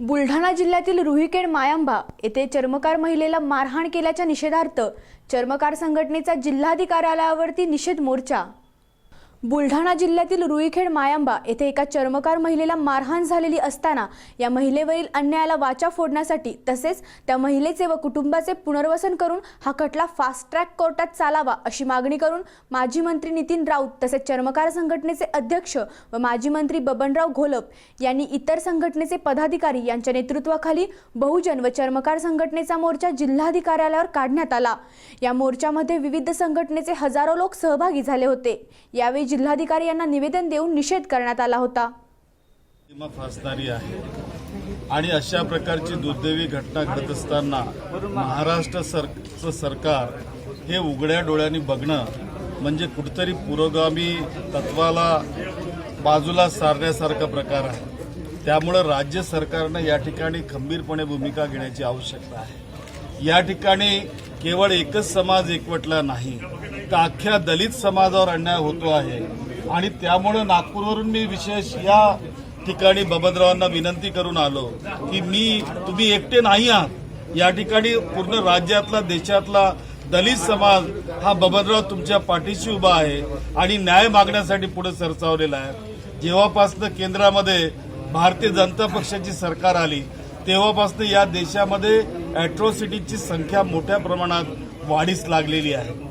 बुलढाणा जिल्ह्यातील रुहीकेड मायांबा येथे चर्मकार महिलेला मारहाण केल्याच्या निषेधार्थ चर्मकार संघटनेचा जिल्हाधिकार्यालयावरती निषेध मोर्चा. बुलढाणा जिल्ह्यातील रुईखेड मायांबा येथे एका चर्मकार महिलेला मारहाण झालेली असताना या महिलेवरील अन्यायाला वाचा फोडण्यासाठी तसेच त्या महिलेचे व कुटुंबाचे पुनर्वसन करून हा खटला फास्ट ट्रॅक कोर्टात चालावा अशी मागणी करून माजी मंत्री नितीन राऊत तसेच चर्मकार संघटनेचे अध्यक्ष व माजी मंत्री बबनराव घोलप यांनी इतर संघटनेचे पदाधिकारी यांच्या नेतृत्वाखाली बहुजन व चर्मकार संघटनेचा मोर्चा जिल्हाधिकारी कार्यालयावर काढण्यात आला. या मोर्चामध्ये विविध संघटनेचे हजारो लोक सहभागी झाले होते. यावेळी जिल्हाधिकारी यांना निवेदन देऊन निषेध करण्यात आला होता. फासणारी आहे. आणि अशा प्रकारची दुर्दैवी घटना घडत असताना महाराष्ट्र सर सरकार हे उघड्या डोळ्यांनी बघणं म्हणजे कुठतरी पुरोगामी तत्वाला बाजूला सारण्यासारखा प्रकार आहे. त्यामुळं राज्य सरकारनं या ठिकाणी खंबीरपणे भूमिका घेण्याची आवश्यकता आहे. या ठिकाणी केवळ एकच समाज एकवटला नाही तर अख्ख्या दलित समाजावर अन्याय होतो आहे. आणि त्यामुळं नागपूरवरून मी विशेष या ठिकाणी बबनरावांना विनंती करून आलो की मी तुम्ही एकटे नाही आहात. या ठिकाणी पूर्ण राज्यातला देशातला दलित समाज हा बबनराव तुमच्या पाठीशी उभा आहे आणि न्याय मागण्यासाठी पुढे सरसावलेला आहे. जेव्हापासनं केंद्रामध्ये भारतीय जनता पक्षाची सरकार आली तेव्हापासून या देशामध्ये ॲट्रॉसिटीची संख्या मोठ्या प्रमाणात वाढीस लागलेली आहे.